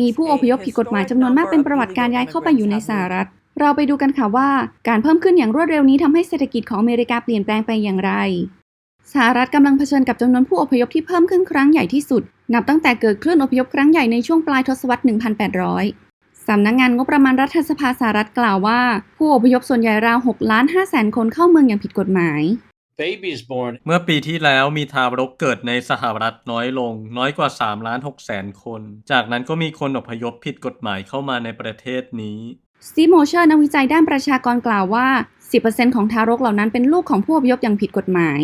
มีผู้อพยพผิดกฎหมายจำนวนมากเป็นประวัติการย้ายเข้าไปอยู่ในสหรัฐ เราไปดูกันค่ะว่าการเพิ่มขึ้นอย่างรวดเร็วนี้ทำให้เศรษฐกิจของอเมริกาเปลี่ยนแปลงไปอย่างไร สหรัฐกำลังเผชิญกับจำนวนผู้อพยพที่เพิ่มขึ้นครั้งใหญ่ที่สุด นับตั้งแต่เกิดคลื่นอพยพครั้งใหญ่ในช่วงปลายทศวรรษ 1800 สำนักงานงบประมาณรัฐสภาสหรัฐกล่าวว่า ผู้อพยพส่วนใหญ่ราว 6 ล้าน 5 แสนคนเข้าเมืองอย่างผิดกฎหมาย เมื่อปีที่แล้วมีทารกเกิดในสหรัฐน้อยลง น้อยกว่า3ล้าน6แสนคน จากนั้นก็มีคนอพยพผิดกฎหมายเข้ามาในประเทศนี้สตีฟโมเชอร์นักวิจัยด้านประชากรกล่าวว่า 10%ของทารกเหล่านั้นเป็นลูกของผู้อพยพอย่างผิดกฎหมาย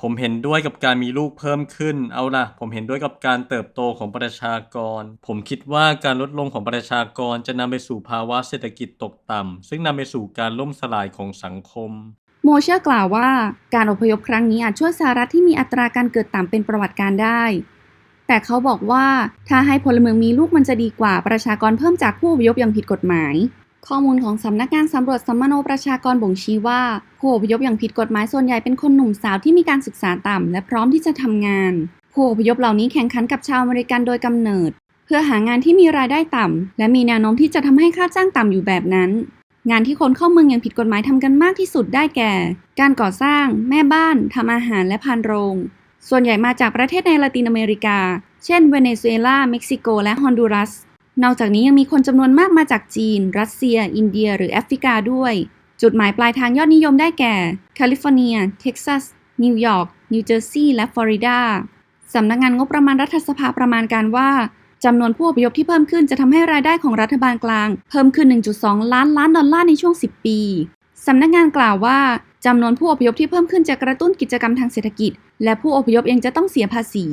ผมเห็นด้วยกับการมีลูกเพิ่มขึ้น เอาล่ะ ผมเห็นด้วยกับการเติบโตของประชากร ผมคิดว่าการลดลงของประชากรจะนำไปสู่ภาวะเศรษฐกิจตกต่ำซึ่งนำไปสู่การล่มสลายของสังคม โมเชอร์กล่าวว่าการอพยพครั้งนี้อาจช่วยสหรัฐที่มีอัตราการเกิดต่ำเป็นประวัติการได้ แต่เขาบอกว่าถ้าให้พลเมืองมีลูกมันจะดีกว่าประชากรเพิ่มจากผู้อพยพอย่างผิดกฎหมาย ข้อมูลของสำนักงานสำรวจสัมมโนประชากรบ่งชี้ว่าผู้อพยพอย่างผิดกฎหมายส่วนใหญ่เป็นคนหนุ่มสาวที่มีการศึกษาต่ำและพร้อมที่จะทำงาน ผู้อพยพเหล่านี้แข่งขันกับชาวอเมริกันโดยกำเนิด เพื่อหางานที่มีรายได้ต่ำและมีแนวโน้มที่จะทำให้ค่าจ้างต่ำอยู่แบบนั้น งานที่คนเข้าเมืองอย่างผิดกฎหมายทำกันมากที่สุดได้แก่ การก่อสร้าง แม่บ้านทำอาหารและพานโรง ส่วนใหญ่มาจากประเทศในละตินอเมริกา เช่น เวเนซุเอลา เม็กซิโก และฮอนดูรัส นอกจากนี้ยังมีคนจำนวนมากมาจากจีน รัสเซีย อินเดีย หรือแอฟริกาด้วย จุดหมายปลายทางยอดนิยมได้แก่ แคลิฟอร์เนีย เท็กซัส นิวยอร์ก นิวเจอร์ซีย์ และฟลอริดาสำนักงานงบประมาณรัฐสภาประมาณการว่า จำนวนผู้อพยพที่เพิ่มขึ้นจะทำให้รายได้ของรัฐบาลกลาง เพิ่มขึ้น 1.2 ล้านล้านดอลลาร์ในช่วง 10 ปีสำนักงานกล่าวว่าจำนวนผู้อพยพที่เพิ่มขึ้นจะกระตุ้นกิจกรรมทางเศรษฐกิจ และผู้อพยพเองจะต้องเสียภาษี